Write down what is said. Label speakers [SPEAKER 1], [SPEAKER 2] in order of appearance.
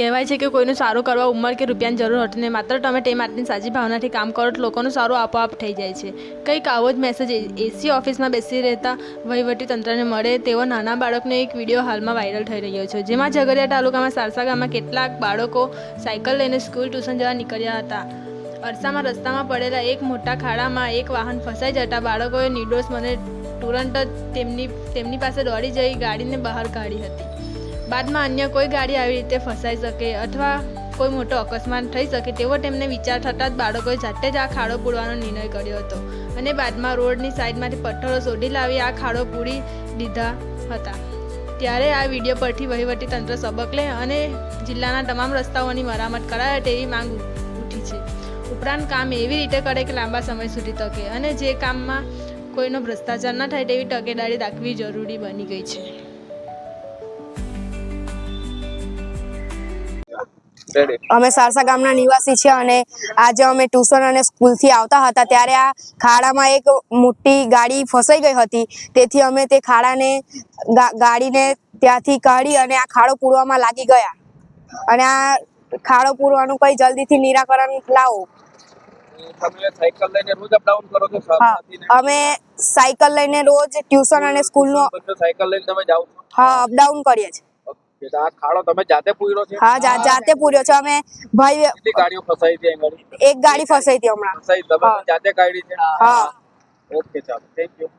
[SPEAKER 1] કહેવાય છે કે કોઈનું સારું કરવા ઉંમર કે રૂપિયાની જરૂર હોતી નહીં. માત્ર તમે તે માટેની સાચી ભાવનાથી કામ કરો તો લોકોનું સારું આપોઆપ થઈ જાય છે. કંઈક આવો જ મેસેજ એસી ઓફિસમાં બેસી રહેતા વહીવટી તંત્રને મળે તેવો નાના બાળકનો એક વીડિયો હાલમાં વાયરલ થઈ રહ્યો છે. જેમાં ઝઘડિયા તાલુકામાં સારસા ગામમાં કેટલાક બાળકો સાયકલ લઈને સ્કૂલ ટ્યુશન જવા નીકળ્યા હતા. અરસામાં રસ્તામાં પડેલા એક મોટા ખાડામાં એક વાહન ફસાઈ જતા બાળકોએ નિર્દોષ મને તુરંત જ તેમની તેમની પાસે દોડી જઈ ગાડીને બહાર કાઢી હતી. બાદમાં અન્ય કોઈ ગાડી આવી રીતે ફસાઈ શકે અથવા કોઈ મોટો અકસ્માત થઈ શકે તેવો તેમને વિચાર થતાં જ બાળકોએ જાતે જ આ ખાડો પૂરવાનો નિર્ણય કર્યો હતો. અને બાદમાં રોડની સાઈડમાંથી પથ્થરો શોધી લાવી આ ખાડો પૂરી દીધા હતા. ત્યારે આ વીડિયો પરથી વહીવટી તંત્ર સબક લે અને જિલ્લાના તમામ રસ્તાઓની મરામત કરાય તેવી માંગ ઉઠી છે. ઉપરાંત કામ એવી રીતે કરે કે લાંબા સમય સુધી તકે અને જે કામમાં કોઈનો ભ્રષ્ટાચાર ન થાય તેવી તકેદારી રાખવી જરૂરી બની ગઈ છે.
[SPEAKER 2] અમે સારસા ગામના નિવાસી છીએ અને આજે અમે ટ્યુશન અને સ્કૂલથી આવતા હતા. ત્યારે આ ખાડામાં એક મોટી ગાડી ફસાઈ ગઈ હતી. તેથી અમે તે ખાડાને ગાડીને ત્યાંથી કાઢી અને આ ખાડો પૂરવામાં લાગી ગયા. અને આ ખાડો પૂરવાનું કઈ જલ્દીથી નિરાકરણ લાવો. અમે સાયકલ લઈને રોજ ટ્યુશન અને સ્કૂલ
[SPEAKER 3] નો સાયકલ લઈને તમે જાઓ
[SPEAKER 2] હા અપડાઉન કરીએ છીએ.
[SPEAKER 3] ખાડો તમે જાતે પૂર્યો છે?
[SPEAKER 2] હા જાતે પૂર્યો છે. અમે ભાઈ
[SPEAKER 3] કેટલી ગાડીઓ ફસાઈ હતી
[SPEAKER 2] એક ગાડી ફસાઈ હતી હમણાં.
[SPEAKER 3] ફસાઈ તમે જાતે કાઢી છે?
[SPEAKER 2] હા.
[SPEAKER 3] ઓકે ચાલો. Thank you